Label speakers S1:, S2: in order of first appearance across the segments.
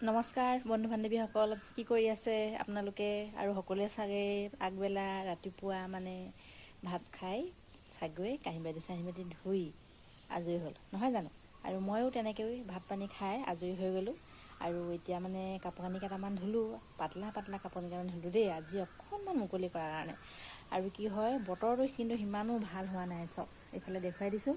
S1: নমস্কাৰ বন্ধু বান্ধৱীসকল কি কৰি আছে আপোনালোকে? আৰু সকলোৱে চাগে আগবেলা ৰাতিপুৱা মানে ভাত খাই চাগৈ কাঁহী বাতি চাহী বাতি ধুই আজৰি হ'ল। নহয় জানো? আৰু ময়ো তেনেকৈ ভাত পানী খাই আজৰি হৈ গ'লোঁ। আৰু এতিয়া মানে কাপোৰ কানি কেইটামান ধুলোঁ পাতলা পাতলা কাপোৰ কেইটামান ধুলোঁ দেই আজি অকণমান মুকলি কৰাৰ কাৰণে। আৰু কি হয় বতৰটো কিন্তু সিমানো ভাল হোৱা নাই চব। এইফালে দেখুৱাই দিছোঁ।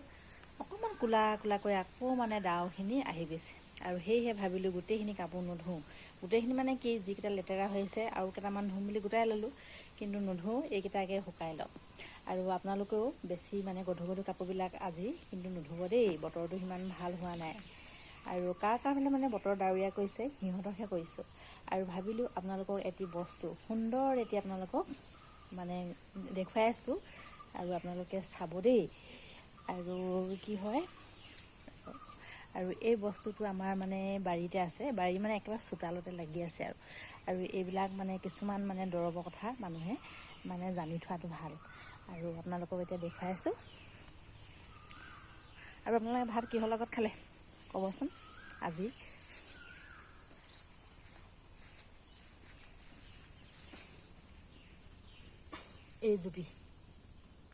S1: অকণমান কোলা কোলাকৈ আকৌ মানে ডাৱৰখিনি আহি গৈছে। আৰু সেয়েহে ভাবিলোঁ গোটেইখিনি কাপোৰ নুধোওঁ গোটেইখিনি মানে কি যিকেইটা লেতেৰা হৈছে আৰু কেইটামান ধুম বুলি গোটাই ল'লোঁ কিন্তু নুধোওঁ এইকেইটাকে শুকাই লওঁ আৰু আপোনালোকেও বেছি মানে গধুৰ গধুৰ কাপোৰবিলাক আজি কিন্তু নুধুব দেই বতৰটো সিমান ভাল হোৱা নাই। আৰু কাৰ কাৰ ফালে মানে বতৰ ডাৱৰীয়া কৰিছে সিহঁতকহে কৰিছোঁ আৰু ভাবিলোঁ আপোনালোকক এটি বস্তু সুন্দৰ এটি আপোনালোকক মানে দেখুৱাই আছোঁ আৰু আপোনালোকে চাব দেই। আৰু কি হয় আৰু এই বস্তুটো আমাৰ মানে বাৰীতে আছে। বাৰী মানে একেবাৰে চোতালতে লাগি আছে আৰু। আৰু এইবিলাক মানে কিছুমান মানে দৰৱৰ কথা মানুহে মানে জানি থোৱাটো ভাল। আৰু আপোনালোকক এতিয়া দেখুৱাই আছোঁ। আৰু আপোনালোকে ভাত কিহৰ লগত খালে? ক'বচোন আজি। এই জুপি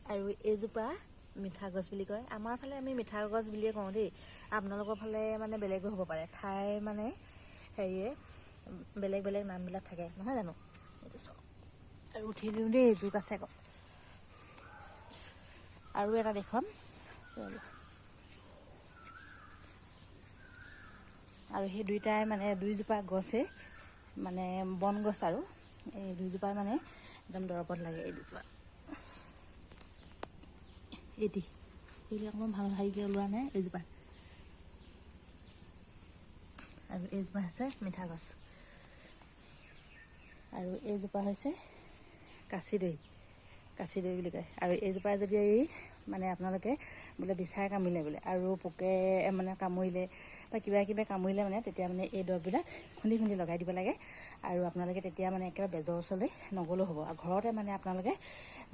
S1: আৰু এইজোপা মিঠা গছ বুলি কয়। আমাৰ ফালে আমি মিঠা গছ বুলিয়ে কওঁ দেই। আপোনালোকৰ ফালে মানে বেলেগো হ'ব পাৰে। ঠাই মানে হেৰিয়ে বেলেগ বেলেগ নামবিলাক থাকে। নহয় জানো? এইটো চাওক আৰু উঠি দিওঁ দেই জোক আছে আকৌ। আৰু এটা দেখুৱাম। আৰু সেই দুইটাই মানে দুইজোপা গছেই। মানে বন গছ আৰু। এই দুইজোপাই মানে একদম দৰৱত লাগে এই দুজোপা। এটি এইবিলাক মই ভাল হেৰিকৈ ওলোৱা নাই এইজোপা আৰু এইজোপা হৈছে মিঠা গছ আৰু এইজোপা হৈছে কাচি দৈ কাচি দৈ বুলি কয়। আৰু এইজোপা যদি এই মানে আপোনালোকে বোলে বিচাৰে কামুৰিলে বোলে আৰু পোকে মানে কামুৰিলে বা কিবা কিবা কামুৰিলে মানে তেতিয়া মানে এই দৰৱবিলাক খুন্দি খুন্দি লগাই দিব লাগে। আৰু আপোনালোকে তেতিয়া মানে একেবাৰে বেজৰ ওচৰলৈ নগ'লেও হ'ব। আৰু ঘৰতে মানে আপোনালোকে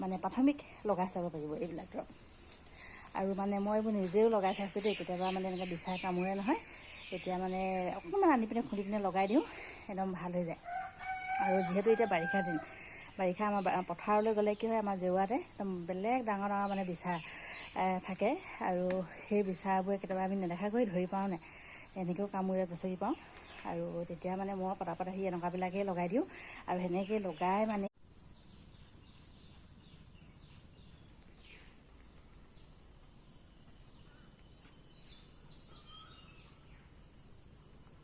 S1: মানে প্ৰাথমিক লগাই চাব পাৰিব এইবিলাক দৰৱ। আৰু মানে মই এইবোৰ নিজেও লগাই চাইছোঁ দেই কেতিয়াবা মানে এনেকৈ বিচাৰে কামোৰে নহয়। তেতিয়া মানে অকণমান আনি পিনে খুন্দি পিনে লগাই দিওঁ একদম ভাল হৈ যায়। আৰু যিহেতু এতিয়া বাৰিষা দিন বাৰিষা আমাৰ পথাৰলৈ গ'লে কি হয় আমাৰ জেওৰাতে একদম বেলেগ ডাঙৰ ডাঙৰ মানে বিচা থাকে। আৰু সেই বিচাৰবোৰে কেতিয়াবা আমি নেদেখাকৈ ধৰি পাওঁ নে এনেকৈও কামোৰে গছকি পাওঁ। আৰু তেতিয়া মানে মই পটাপট আহি এনেকুৱাবিলাকেই লগাই দিওঁ। আৰু সেনেকৈ লগাই মানে